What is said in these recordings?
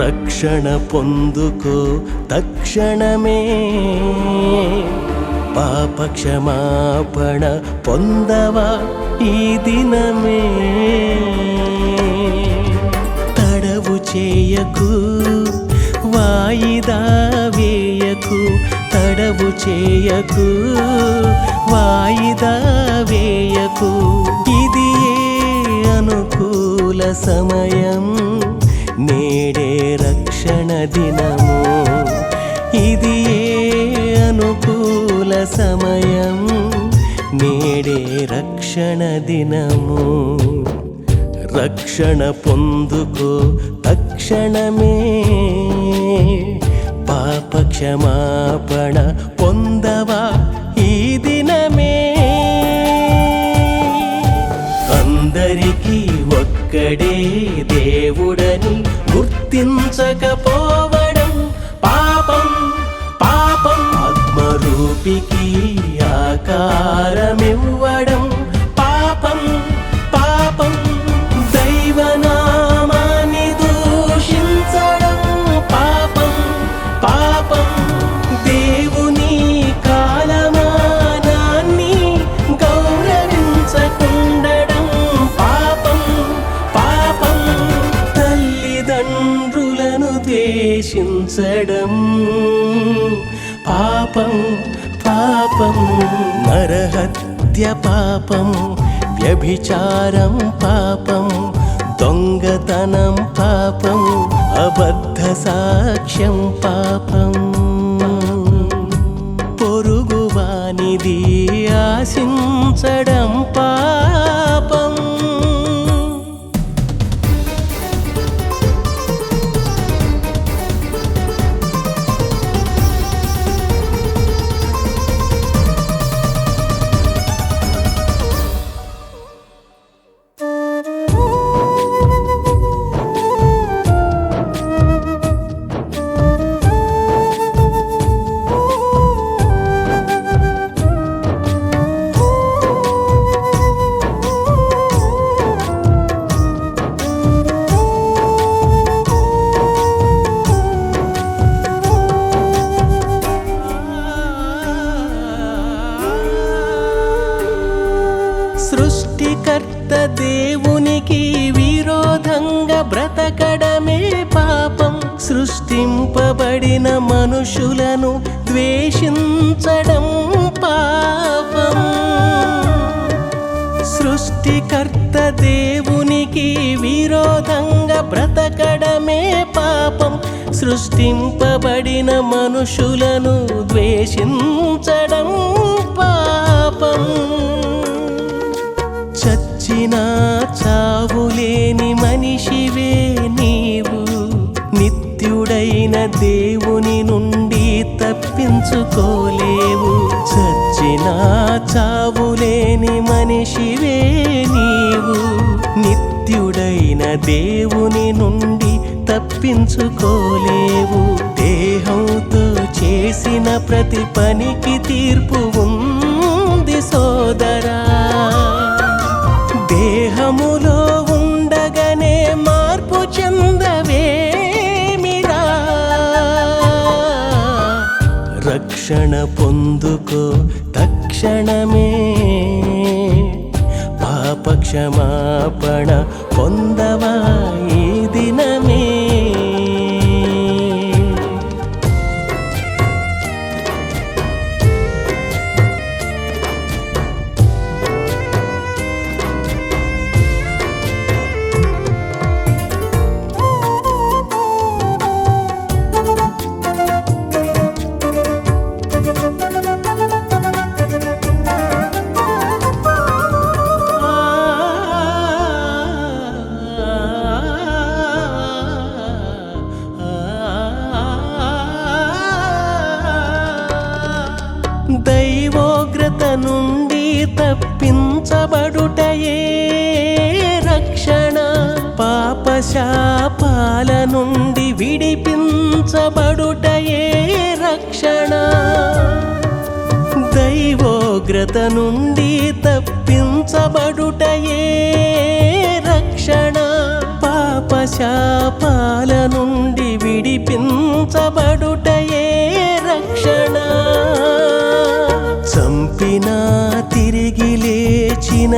రక్షణ పొందుకో తక్షణమే. పాపక్షమాపణ పొందవా ఈ దినమే. తడవు చేయకు వాయిదా వేయకు తడవు చేయకు వాయిదా వేయకు. ఇది ఏ అనుకూల సమయం. నేడే రక్షణ దినము. ఇది ఏ అనుకూల సమయం? నేడే రక్షణ దినము. రక్షణ పొందుకో తక్షణమే. పాప క్షమాపణ ఒక్కడే దేవుడని గుర్తించకపోవడం పాపం పాపం. ఆత్మరూపికి ఆకారమివ్వడం నరహత్య పాపం వ్యభిచారం పాపం దొంగతనం పాపం అబద్ధ సాక్ష్యం పాపం. పొరుగువానిది ఆశించడం పాపం. చేత దేవునికి విరోధంగా బ్రతకడమే పాపం. సృష్టింపబడిన మనుషులను ద్వేషించడం పాపం. సృష్టికర్త దేవునికి విరోధంగా బ్రతకడమే పాపం. సృష్టింపబడిన మనుషులను ద్వేషించడం పాపం. చచ్చినా చావులేని మనిషివే నీవు. నిత్యుడైన దేవుని నుండి తప్పించుకోలేవు. చచ్చినా చావులేని మనిషివే నీవు. నిత్యుడైన దేవుని నుండి తప్పించుకోలేవు. దేహంతో చేసిన ప్రతి పనికి తీర్పు ఉంది సోదరా. రక్షణ పొందుకో తక్షణమే. పాపక్షమాపణ పొందవాయి. తప్పించబడుటయే రక్షణ. పాపశాపాల నుండి విడిపించబడుటయే రక్షణ. దైవోగ్రత నుండి తప్పించబడుటయే రక్షణ. పాపశాపాల నుండి విడిపించబడుటయే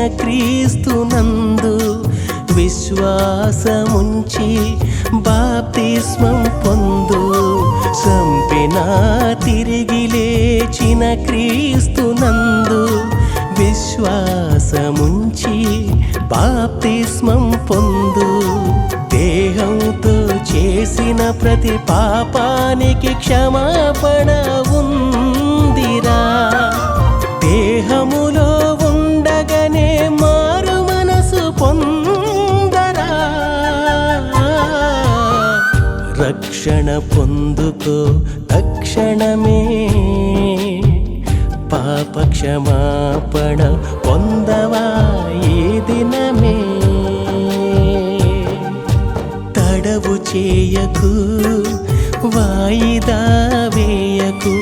క్రీస్తునందు విశ్వాసముంచి బాప్తిస్మం పొందు. చంపిన తిరిగి లేచిన క్రీస్తునందు విశ్వాసముంచి బాప్తిస్మం పొందు. దేహంతో చేసిన ప్రతి పాపానికి క్షమాపణ ఉంది రక్షణ పొందుకో తక్షణమే. పాప క్షమాపణ పొందవా ఏ దినమే. తడవు చేయకు వాయిదా వేయకు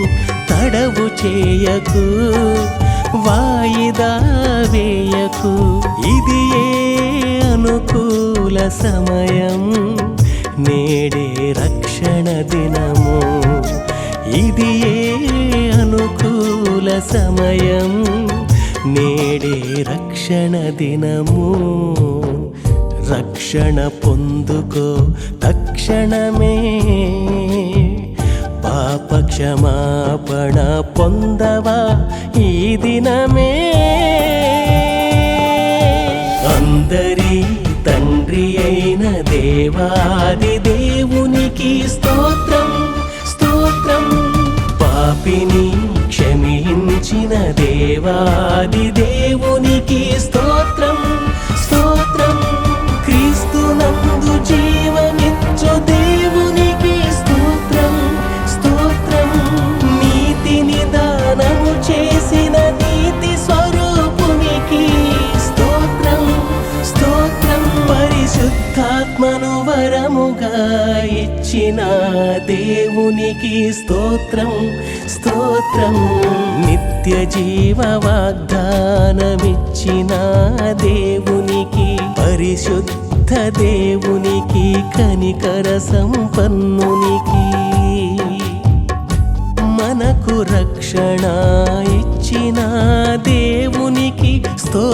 తడవు చేయకు వాయిదా వేయకు. ఇది ఏ అనుకూల సమయం? నేడే రక్షణ దినము. ఇది ఏ అనుకూల సమయం? నేడే రక్షణ దినము. రక్షణ పొందుకో తక్షణమే. పాప క్షమాపణ పొందవా ఈ దినమే? అందరి తండ్రి దేవాది దేవునికి స్తోత్రం స్తోత్రం. పాపిని క్షమించిన దేవాది దేవునికి స్తోత్రం. బహుగా ఇచ్చిన దేవునికి స్తోత్రం స్తోత్రం. నిత్య జీవ వాగ్దానమిచ్చిన దేవునికి పరిశుద్ధ దేవునికి కనికర సంపన్నునికి. మనకు రక్షణ ఇచ్చిన దేవునికి స్తో